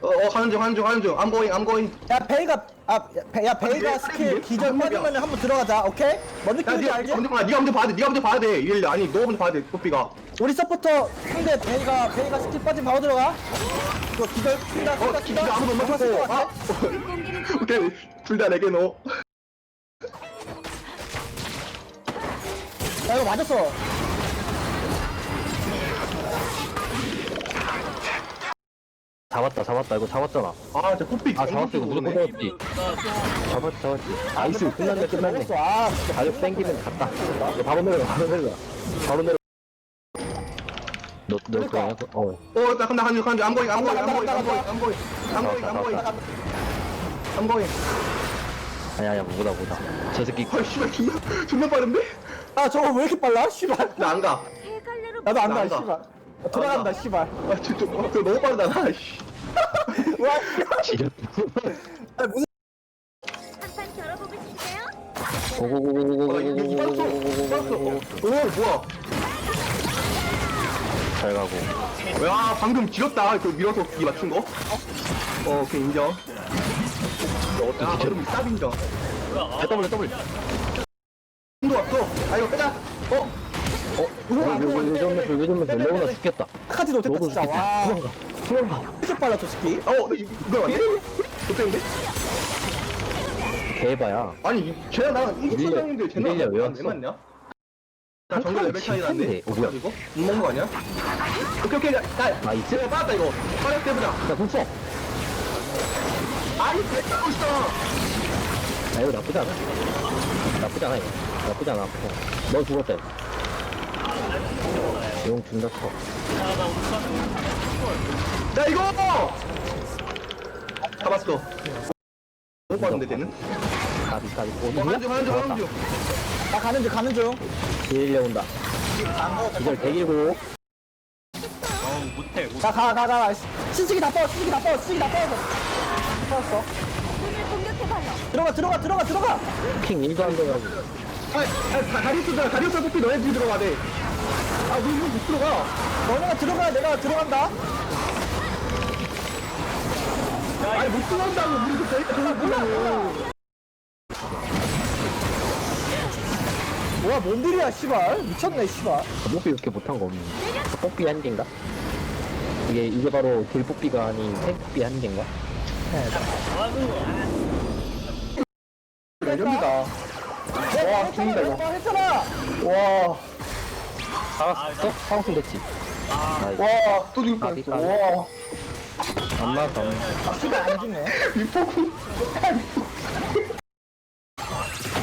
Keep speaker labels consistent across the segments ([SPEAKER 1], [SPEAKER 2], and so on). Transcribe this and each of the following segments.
[SPEAKER 1] 어, 어, 하는 중, 하는 중, 하는 중. I'm going, I'm going.
[SPEAKER 2] 야 베이가 아 야, 야 베이가 스킬 기절 빠지면 한번 들어가자 오케이? 뭔
[SPEAKER 1] 야,
[SPEAKER 2] 느낌인지
[SPEAKER 1] 니가
[SPEAKER 2] 알지?
[SPEAKER 1] 먼저 봐. 니가 먼저 봐야 돼. 니가 먼저 봐야 돼. 이래 아니, 너가 먼저 봐야 돼. 뽀삐가.
[SPEAKER 2] 우리 서포터 상대 베이가 베이가 스킬 빠지면 바로 들어가 이거 기절 뛴다
[SPEAKER 1] 어,
[SPEAKER 2] 뛴다
[SPEAKER 1] 아무도 못 맞췄고.
[SPEAKER 2] 것
[SPEAKER 1] 아,
[SPEAKER 2] 같아.
[SPEAKER 1] 오케이. 둘 다 내게 넣어.
[SPEAKER 2] 야 이거 맞았어
[SPEAKER 3] 잡았다 잡았다 이거 잡았잖아
[SPEAKER 1] 아, 진짜 뽀삐.
[SPEAKER 3] 아 잡았어 이거 무조건 잡았지 잡았지 잡았지 나이스 끝났네 끝났네
[SPEAKER 2] 아 진짜
[SPEAKER 3] 가격 땡기면 갔다 이거 바로 내려가 바로 내려가 바로 내려 너, 너
[SPEAKER 2] 그러니까.
[SPEAKER 3] 어
[SPEAKER 1] 어, 나 간다, 하는 중. I'm going, I'm going, I'm going, I'm going, I'm going. I'm going, I'm going. I'm going.
[SPEAKER 3] 아니야 아니야 뭐다 뭐다 저 새끼
[SPEAKER 1] 헐, 씨발, 존나, 존나 빠른데?
[SPEAKER 2] 아 저거 왜 이렇게 빨라 씨발
[SPEAKER 1] 나 안 가.
[SPEAKER 2] 나도 안가
[SPEAKER 1] 안 가.
[SPEAKER 2] 씨발 아, 돌아간다 씨발
[SPEAKER 1] 아, 저, 저, 어, 그거 너무 빠르다, 나, 씨.
[SPEAKER 2] 와 아, 무슨
[SPEAKER 4] 한판 겨뤄보고 싶으세요?
[SPEAKER 1] 어, 이, 이, 이 빠졌어. 빠졌어. 어, 오, 뭐야.
[SPEAKER 3] 잘 가고
[SPEAKER 1] 야, 방금 지렸다. 그 밀어서 이 맞춘 거. 어, 오케이, 인정. 야, 방금 쌉 인정.
[SPEAKER 3] 더블 더블
[SPEAKER 1] 힘도 왔어. 아, 이거 빼자. 어?
[SPEAKER 3] 좀왜 레오나 죽겠다
[SPEAKER 2] 카지 못했다
[SPEAKER 3] 너도
[SPEAKER 2] 진짜 와
[SPEAKER 3] 도망가 도망가
[SPEAKER 2] 이렇게 빨라 저 새끼
[SPEAKER 1] 어, 나 이거, 이거 맞네?
[SPEAKER 3] 개바야
[SPEAKER 1] 아니, 이- 쟤랑 나랑
[SPEAKER 3] 이릴리아-
[SPEAKER 1] 일주일인데 쟤랑
[SPEAKER 3] 이릴리아 왜
[SPEAKER 1] 나랑
[SPEAKER 3] 왔어?
[SPEAKER 1] 왜 맞냐?
[SPEAKER 3] 나한
[SPEAKER 1] 정글
[SPEAKER 3] 칸
[SPEAKER 1] 레벨 차이. 났네.
[SPEAKER 3] 어, 뭐야?
[SPEAKER 1] 이거? 못 먹은 거 아니야? 오케이, 오케이. 야, 야,
[SPEAKER 3] 나이스
[SPEAKER 1] 쟤가 빠졌다, 이거. 빠졌다, 해보자.
[SPEAKER 3] 야 궁써
[SPEAKER 1] 아니, 뺏고 있어.
[SPEAKER 3] 아 이거 나쁘지 않아 나쁘지 않아 이거 나쁘지 않아 너 죽었다 이거 용 준다 쳐
[SPEAKER 1] 야, 이거! 잡았어. 못 봤는데, 쟤는?
[SPEAKER 3] 가비 가비
[SPEAKER 1] 어,
[SPEAKER 3] 오
[SPEAKER 1] 하는 중, 하는 중, 하는 중.
[SPEAKER 2] 나 가는 중 가는 중
[SPEAKER 3] 딜려 온다 기절 119
[SPEAKER 2] 자, 가, 가, 가. 신식이 다 빠져, 신식이 다 빠져, 신식이 다.
[SPEAKER 4] 오늘 공격해봐요.
[SPEAKER 2] 들어가, 들어가, 들어가, 들어가.
[SPEAKER 3] 킹 1도 안 돼가지고
[SPEAKER 1] 아, 아, 다리우스다, 다리우스 뽑기 너네 뒤 들어가야 돼. 아, 너 이거 못 들어가.
[SPEAKER 2] 너네가 들어가야 내가 들어간다.
[SPEAKER 1] 아니, 못 들어간다고. 우리 그 저희가 들어가 보려고.
[SPEAKER 2] 뭐야, 뭔 일이야, 씨발. 미쳤네, 씨발.
[SPEAKER 3] 뽀삐 이렇게 못한 거 없는데 뽀삐 한 개인가? 이게 이게 바로 딜 뽀삐가 아닌 탱 뽀삐 한 개인가?
[SPEAKER 1] 이럽니다.
[SPEAKER 2] 와,
[SPEAKER 1] 죽는다, 이거.
[SPEAKER 2] 와, 했잖아.
[SPEAKER 1] 와,
[SPEAKER 3] 살았어? 살았으면 됐지 나이스
[SPEAKER 1] 와, 또 죽을
[SPEAKER 3] 까비,
[SPEAKER 1] 뻔했어. 와,
[SPEAKER 3] 안안
[SPEAKER 2] 아, 씨발, 안 죽네.
[SPEAKER 1] 미포구.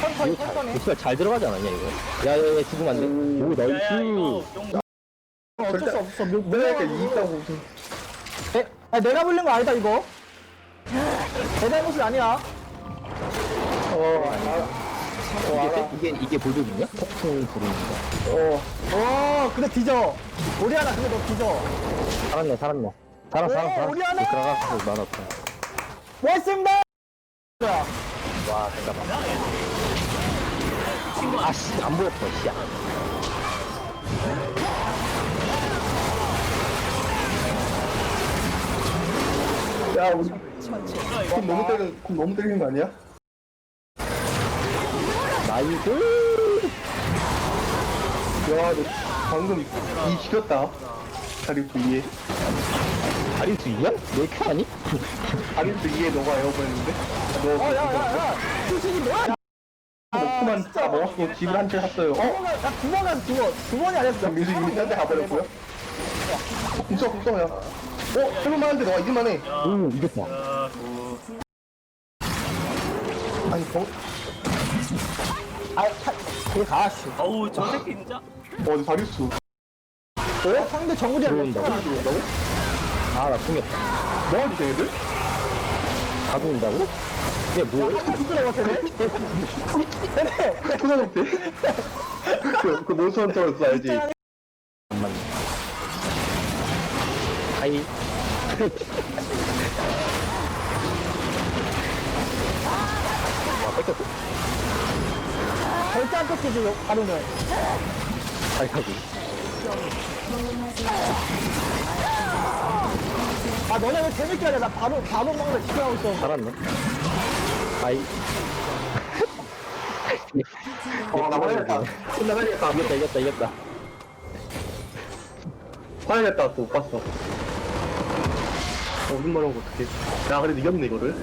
[SPEAKER 2] 천천히, 천천히.
[SPEAKER 3] 진짜 잘 들어가지 않았냐 이거 야 야 야 죽으면 안 돼 오 나이스
[SPEAKER 2] 어쩔 수 없어. 몇,
[SPEAKER 1] 내가
[SPEAKER 2] 내가,
[SPEAKER 1] 무슨.
[SPEAKER 2] 내, 아니, 내가 불린 거 아니다, 이거. 내 잘못이 아니야.
[SPEAKER 3] 이게 이게 이게 볼륨이냐? 폭풍 부르는다
[SPEAKER 2] 어. 어, 근데 뒤져. 우리 하나, 근데 너 뒤져.
[SPEAKER 3] 살았네 살았네 살았어
[SPEAKER 2] 오,
[SPEAKER 3] 살았어
[SPEAKER 2] 우리 하나!
[SPEAKER 3] 들어갔어 많았다
[SPEAKER 2] 멋있습니다. 야,
[SPEAKER 3] 와 잠깐만 아 씨 안 보였어 씨야
[SPEAKER 1] 야, 우리. ኩም 너무 때리는, kum 너무 때리는 거 아니야?
[SPEAKER 3] 나이스
[SPEAKER 1] 야, 너 방금 이 지렸다. 다리우스 2에.
[SPEAKER 3] 다리우스 이야? 내큐 아니?
[SPEAKER 1] 다리우스 2에 너가 에어버렸는데? 너,
[SPEAKER 2] 어, 야, 야, 야. 수식이 뭐야?
[SPEAKER 1] 먹고만 다 먹었고 집을 한채 샀어요. 어?
[SPEAKER 2] 나두 번 가서 두 번. 두 번이 아니었어.
[SPEAKER 1] 민수 이미 딴데 가버렸고요. 어, 궁써, 궁써야. 어, 해볼만한데 너가 이길만해.
[SPEAKER 3] 오 이겼다
[SPEAKER 1] 아니, 어,
[SPEAKER 2] 아, 타, 그거 가, 씨.
[SPEAKER 5] 어우 저 새끼 진짜
[SPEAKER 1] 어, 다리우스.
[SPEAKER 2] 어? 상대 정글이 아니라
[SPEAKER 3] 들어온다고?
[SPEAKER 2] 들어온다고?
[SPEAKER 3] 아나 충격다
[SPEAKER 1] 뭐하지, 쟤네들?
[SPEAKER 3] 다 죽는다고? 이게 뭐야?
[SPEAKER 2] 힘들어, 쟤네? 쟤네!
[SPEAKER 1] 초등학교 때? 그, 그 몬스터 헌터였어, 알지?
[SPEAKER 3] 안 맞네 하이 아 뺏겼어
[SPEAKER 2] 절대 안 뺏기지.
[SPEAKER 3] 잘 가고
[SPEAKER 2] 아, 너네 왜 재밌게 하냐 나 바로 바로 먹는 집중하고 있어
[SPEAKER 3] 살았네. 아이.
[SPEAKER 1] 어, 나 화내겠다.
[SPEAKER 3] 이겼다, 이겼다, 이겼다.
[SPEAKER 1] 화내겠다. 또 못 봤어. 어, 무슨 말하고 어떡해. 야, 그래도 이겼네, 이거를.